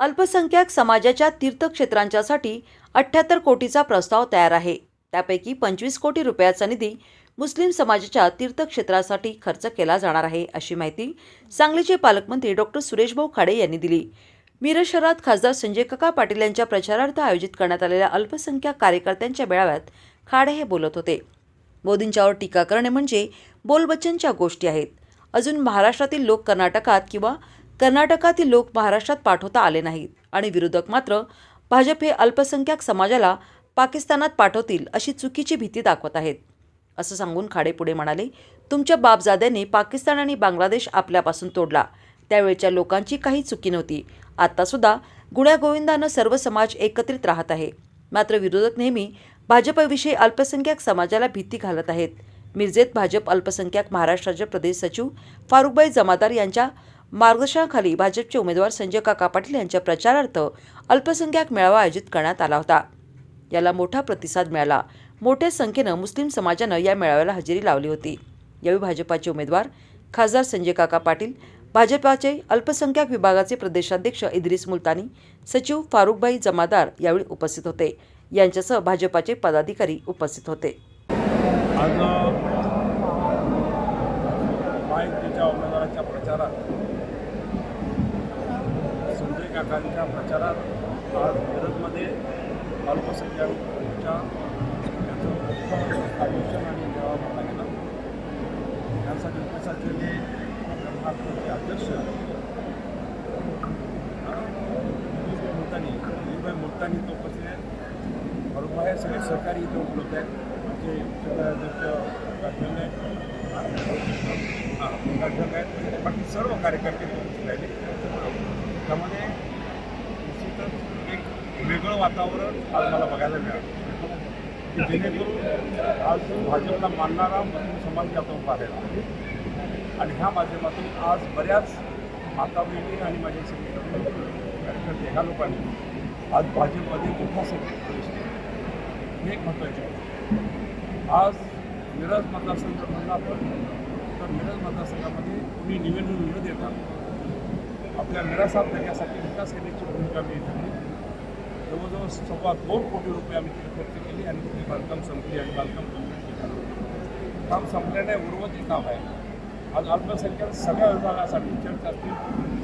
अल्पसंख्याक समाजाच्या तीर्थक्षेत्रांच्यासाठी अठ्ठ्याहत्तर कोटीचा प्रस्ताव तयार आहे. त्यापैकी पंचवीस कोटी रुपयाचा निधी मुस्लिम समाजाच्या तीर्थक्षेत्रासाठी खर्च केला जाणार आहे अशी माहिती सांगलीचे पालकमंत्री डॉक्टर सुरेशभाऊ खाडे यांनी दिली. मिरज शहरात खासदार संजय काका पाटील यांच्या प्रचारार्थ आयोजित करण्यात आलेल्या अल्पसंख्याक कार्यकर्त्यांच्या मेळाव्यात खाडे हे बोलत होते. मोदींच्यावर टीका करणे म्हणजे बोलबच्चनच्या गोष्टी आहेत. अजून महाराष्ट्रातील लोक कर्नाटकात किंवा कर्नाटकातील लोक महाराष्ट्रात पाठवता आले नाहीत आणि विरोधक मात्र भाजप हे अल्पसंख्याक समाजाला पाकिस्तानात पाठवतील अशी चुकीची भीती दाखवत आहेत. असं सांगून खाडे पुढे म्हणाले तुमच्या बापजाद्यांनी पाकिस्तान आणि बांगलादेश आपल्यापासून तोडला. त्यावेळच्या लोकांची काही चुकी नव्हती. आत्तासुद्धा गुण्यागोविंदानं सर्व समाज एकत्रित राहत आहे. मात्र विरोधक नेहमी भाजपविषयी अल्पसंख्याक समाजाला भीती घालत आहेत. मिरजेत भाजप अल्पसंख्याक महाराष्ट्राचे प्रदेश सचिव फारुखबाई जमादार यांच्या मार्गदर्शनाखाली भाजपचे उमेदवार संजय काका पाटील यांच्या प्रचारार्थ अल्पसंख्याक मेळावा आयोजित करण्यात आला होता. याला मोठा प्रतिसाद मिळाला. मोठ्या संख्येनं मुस्लिम समाजानं या मेळाव्याला हजेरी लावली होती. यावेळी भाजपाचे उमेदवार खासदार संजय काका पाटील भाजपाचे अल्पसंख्याक विभागाचे प्रदेशाध्यक्ष इद्रिस मुलतानी सचिव फारुखभाई जमादार यावेळी उपस्थित होते. यांच्यासह भाजपाचे पदाधिकारी उपस्थित होते. आज उमेदवाराच्या प्रचारात संजय काकांच्या प्रचारात आज मिरजमध्ये अल्पसंख्याकांच्या याचं मोठं आयोजन आणि मेळावा भरला गेला यासाठी उपस्थित असलेले महाराष्ट्राचे अध्यक्ष मुलतानी दिलीपभाई मुलतानी तो उपस्थित आहेत. बरोबर आहे सगळे सहकारी इथे उपलब्ध आहेत. आमचे शहराध्यक्ष आहेत. बाकी सर्व कार्यकर्ते उपस्थित राहिले. त्यामध्ये वेगळं वातावरण आज मला बघायला मिळालं. जेणेकरून आज भाजपला मानणारा मुस्लिम समाज त्यात उभा राहिला आणि ह्या माध्यमातून आज बऱ्याच माता बहिणी आणि माझे सगळे कार्यकर्ते ह्या लोकांनी आज भाजपमध्ये मोठा संख्येत प्रवेश केला. हे एक महत्त्वाचे आज मिरज मतदारसंघ म्हणलं आपण तर मिरज मतदारसंघामध्ये तुम्ही निवडणूक न देता आपल्या मिरासाहेब देण्यासाठी विकास करण्याची भूमिका मी घेतली जवळजवळ सव्वा दोन कोटी रुपये आम्ही तिथे खर्च केली आणि तिथे बांधकाम संपली आणि बांधकाम कंप्लीट केलं. काम संपल्याने उर्वरित काम आहे. आज अल्पसंख्याक सगळ्या विभागासाठी चर्च असतील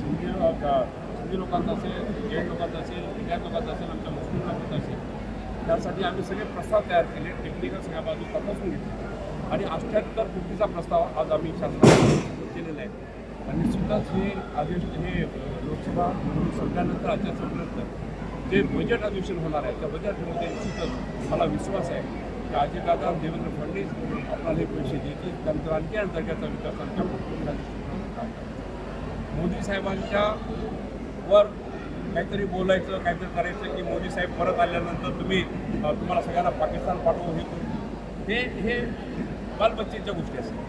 सिंधी सिंधी लोकांचा असेल जैन लोकांचा असेल विद्यार्थी लोकांचा असेल आमच्या मुस्लिम लोकांचा असेल. त्यासाठी आम्ही सगळे प्रस्ताव तयार केले टेक्निकल सगळ्या बाजू तपासून घेतले आणि अठ्ठ्याहत्तर कोटीचा प्रस्ताव आज आम्ही शासनाला केलेला आहे. आणि निश्चितच हे आदेश हे लोकसभा निवडणूक संपल्यानंतर आचारसंहितेनंतर जे बजेट अधिवेशन होणार आहे त्या बजेटमध्ये निश्चितच मला विश्वास आहे की अजितदादा देवेंद्र फडणवीस आपल्याला हे पैसे देतील. त्यानंतर आणखी अंतर्गत विकासांच्या भूमिका मोदी साहेबांच्या वर काहीतरी बोलायचं काहीतरी करायचं की मोदी साहेब परत आल्यानंतर तुम्ही तुम्हाला सगळ्यांना पाकिस्तान पाठवू हे हे हे बालबच्चेच्या गोष्टी असतात.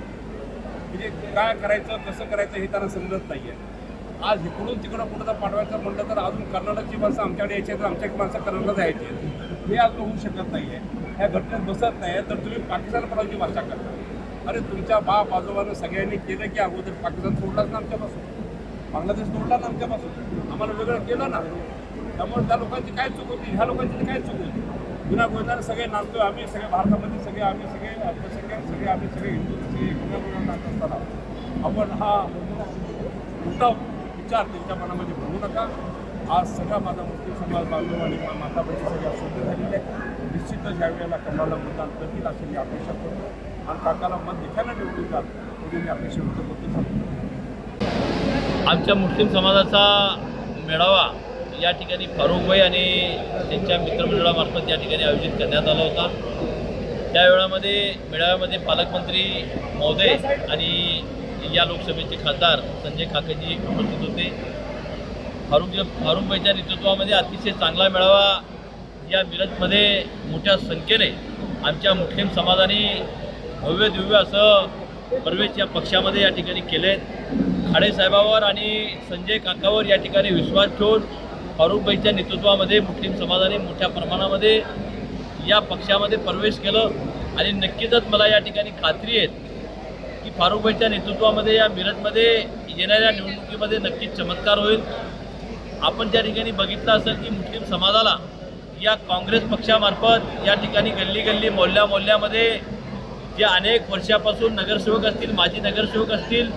म्हणजे काय करायचं कसं करायचं हे त्यांना समजत नाही आहे आज इकडून तिकडं कुठं जर पाठवायचं म्हटलं तर अजून कर्नाटकची माणसं आमच्याकडे यायची तर आमच्या माणसं कर्नाटक जायची आहेत. हे अजून होऊ शकत नाही आहे ह्या घटनेत बसत नाही आहे तर तुम्ही पाकिस्तानपणाची भाषा करता अरे तुमच्या बाप आजोबानं सगळ्यांनी केलं की अगोदर पाकिस्तान सोडलाच ना आमच्यापासून. बांगलादेश सोडला ना आमच्यापासून. आम्हाला वेगळं केलं ना. त्यामुळे त्या लोकांची काय चूक होती? ह्या लोकांची काय चूक होती गुन्हा गोविंदाने सगळे नाचतोय आम्ही सगळे भारतामध्ये सगळे आम्ही सगळे अल्पसंख्याक सगळे आम्ही सगळे हिंदू सगळे नाचत असताना. आपण हा उलटा विचार त्यांच्या मनामध्ये भरू नका. आज सगळा माझा मुस्लिम समाज बांधव आणि माता बहिणी सगळ्या शुद्ध झालेल्या आहेत निश्चितच ह्या वेळेला कमळाला मतदान करतील अशी मी अपेक्षा करतो. आणि काकाला मत देखायला निवडून जात म्हणून मी अपेक्षा व्यक्त करतो आमच्या मुस्लिम समाजाचा मेळावा या ठिकाणी फारुखभाई आणि त्यांच्या मित्रमंडळामार्फत या ठिकाणी आयोजित करण्यात आला होता. त्या वेळामध्ये मेळाव्यामध्ये पालकमंत्री महोदय आणि या लोकसभेचे खासदार संजय काकाजी उपस्थित होते. फारुख फारुखबाईच्या नेतृत्वामध्ये अतिशय चांगला मेळावा या मिरजमध्ये मोठ्या संख्येने आमच्या मुस्लिम समाजाने भव्य दिव्य असं प्रवेश या पक्षामध्ये या ठिकाणी केले खाडे साहेबावर आणि संजय काकावर या ठिकाणी विश्वास ठेवून फारुखबाईच्या नेतृत्वामध्ये मुस्लिम समाजाने मोठ्या प्रमाणामध्ये या पक्षामध्ये प्रवेश केलं. आणि नक्कीचच मला या ठिकाणी खात्री आहे की फारुखभाईच्या नेतृत्वामध्ये या मिरजमध्ये येणाऱ्या निवडणुकीमध्ये नक्कीच चमत्कार होईल. आपण त्या ठिकाणी बघितलं असेल की मुस्लिम समाजाला या काँग्रेस पक्षामार्फत या ठिकाणी गल्ली गल्ली मोहल्ल्या मोहल्ल्यामध्ये जे अनेक वर्षापासून नगरसेवक असतील माजी नगरसेवक असतील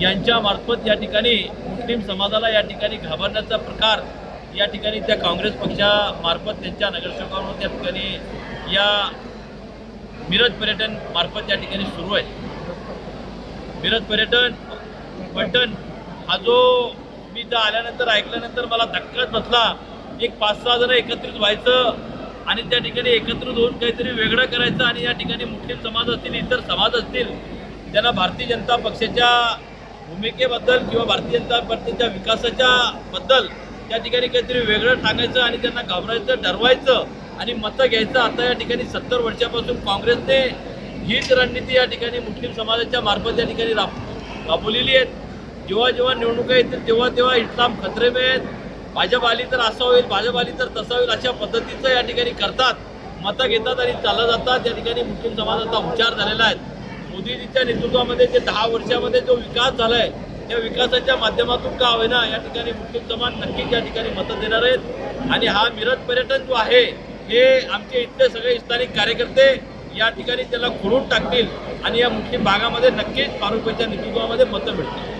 यांच्यामार्फत या ठिकाणी मुस्लिम समाजाला या ठिकाणी घाबरण्याचा प्रकार या ठिकाणी त्या काँग्रेस पक्षामार्फत त्यांच्या नगरसेवकांवर त्या ठिकाणी या मिरज पर्यटन मार्फत या ठिकाणी सुरू आहे. मिरज पर्यटन पलटण हा जो मी इथं आल्यानंतर ऐकल्यानंतर मला धक्काच बसला. एक पाच सहा जण एकत्रित व्हायचं आणि त्या ठिकाणी एकत्रित होऊन काहीतरी वेगळं करायचं आणि या ठिकाणी मुस्लिम समाज असतील इतर समाज असतील त्यांना भारतीय जनता पक्षाच्या भूमिकेबद्दल किंवा भारतीय जनता पक्षाच्या विकासाच्या बद्दल त्या ठिकाणी काहीतरी वेगळं सांगायचं आणि त्यांना घाबरायचं ठरवायचं आणि मतं घ्यायचं. आता या ठिकाणी सत्तर वर्षापासून काँग्रेसने हीच रणनीती या ठिकाणी मुस्लिम समाजाच्या मार्फत या ठिकाणी राब राबवलेली आहेत. जेव्हा जेव्हा निवडणुका येतील तेव्हा तेव्हा इस्लाम खतरे में आहेत. भाजप आली तर असं होईल भाजप आली तर तसं होईल अशा पद्धतीचं या ठिकाणी करतात. मतं घेतात आणि चालत जातात. या ठिकाणी मुस्लिम समाजाचा उच्चार झालेला आहे. मोदीजीच्या नेतृत्वामध्ये जे दहा वर्षामध्ये जो विकास झाला आहे त्या विकासाच्या माध्यमातून का होईना या ठिकाणी मुस्लिम समाज नक्कीच या ठिकाणी मतं देणार आहेत. आणि हा मिरज पर्यटन जो आहे हे आमचे इथले सगळे स्थानिक कार्यकर्ते या ठिकाणी त्याला खोडून टाकतील आणि या मुस्लिम भागामध्ये नक्कीच पारुपेच्या नेतृत्वामध्ये मतं मिळतील.